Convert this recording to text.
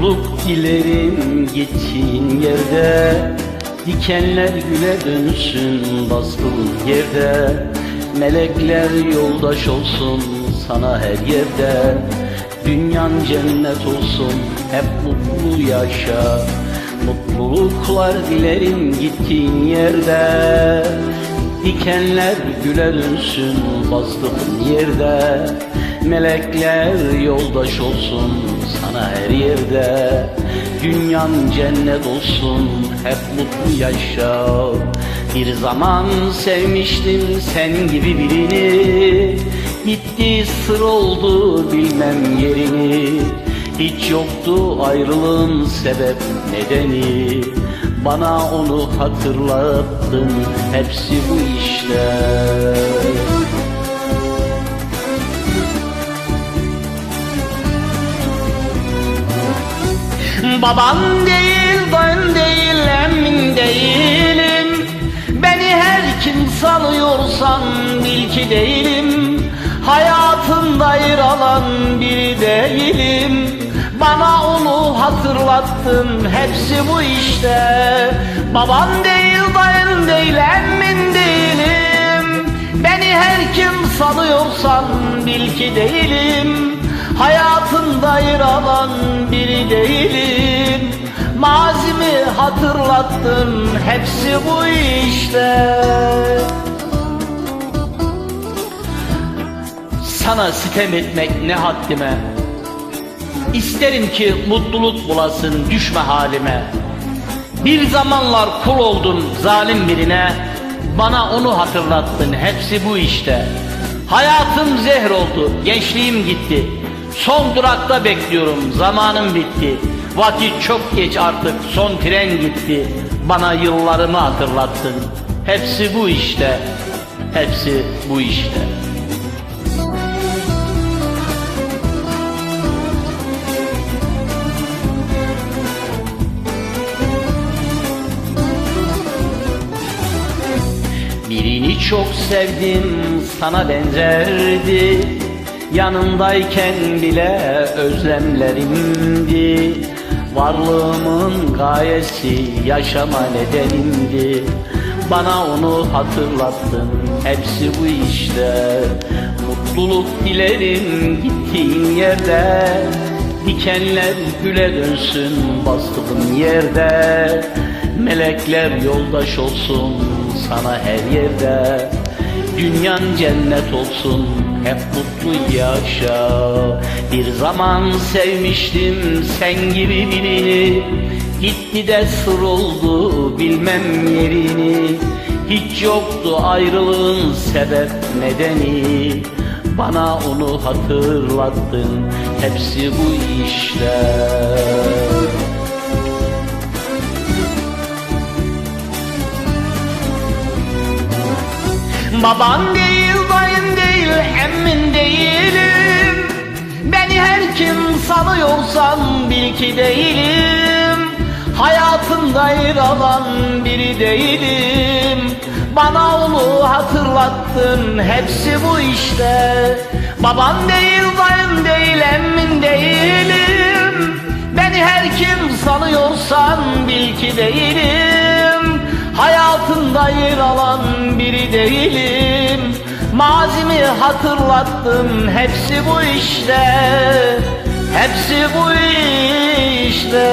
Mutluluk dilerim gittiğin yerde. Dikenler güle dönsün bastığın yerde. Melekler yoldaş olsun sana her yerde. Dünyan cennet olsun hep mutlu yaşa. Mutluluklar dilerim gittiğin yerde Dikenler güle dönsün bastığın yerde. Melekler yoldaş olsun sana her yerde. Dünyan cennet olsun hep mutlu yaşa. Bir zaman sevmiştim sen gibi birini. Gitti sır oldu bilmem yerini. Hiç yoktu ayrılığın sebep nedeni Bana onu hatırlattın hepsi bu işte. Babam değil, dayım değil, emmin değilim. Beni her kim sanıyorsan bil ki değilim. Hayatımda yer alan biri değilim Bana onu hatırlattın hepsi bu işte. Babam değil, dayım değil, emmin değilim. Beni her kim sanıyorsan bil ki değilim. Hayatımda yer alan biri değilim. Mazimi hatırlattın hepsi bu işte. Sana sitem etmek ne haddime İsterim ki mutluluk bulasın düşme halime. Bir zamanlar kul oldum zalim birine. Bana onu hatırlattın hepsi bu işte. Hayatım zehr oldu gençliğim gitti. Son durakta bekliyorum zamanım bitti. Vakit çok geç artık son tren gitti. Bana yıllarımı hatırlattın. Hepsi bu işte Hepsi bu işte Birini çok sevdim sana benzerdi. Yanındayken bile özlemlerimdi. Varlığımın gayesi yaşama nedenimdi. Bana onu hatırlattın hepsi bu işte. Mutluluk dilerim gittiğin yerde. Dikenler güle dönsün bastığın yerde Melekler yoldaş olsun sana her yerde. Dünyan cennet olsun hep mutlu yaşa Bir zaman sevmiştim sen gibi birini. Gitti de sır oldu bilmem yerini. Hiç yoktu ayrılığın sebep nedeni. Bana onu hatırlattın hepsi bu işte Baban değil, dayın değil, emmin değilim. Beni her kim sanıyorsan bil ki değilim. Hayatımda yer alan biri değilim. Bana onu hatırlattın hepsi bu işte. Baban değil, dayın değil, emmin değilim. Beni her kim sanıyorsan bil ki değilim Hayatında yer alan biri değilim. Mazimi hatırlattım hepsi bu işte. Hepsi bu işte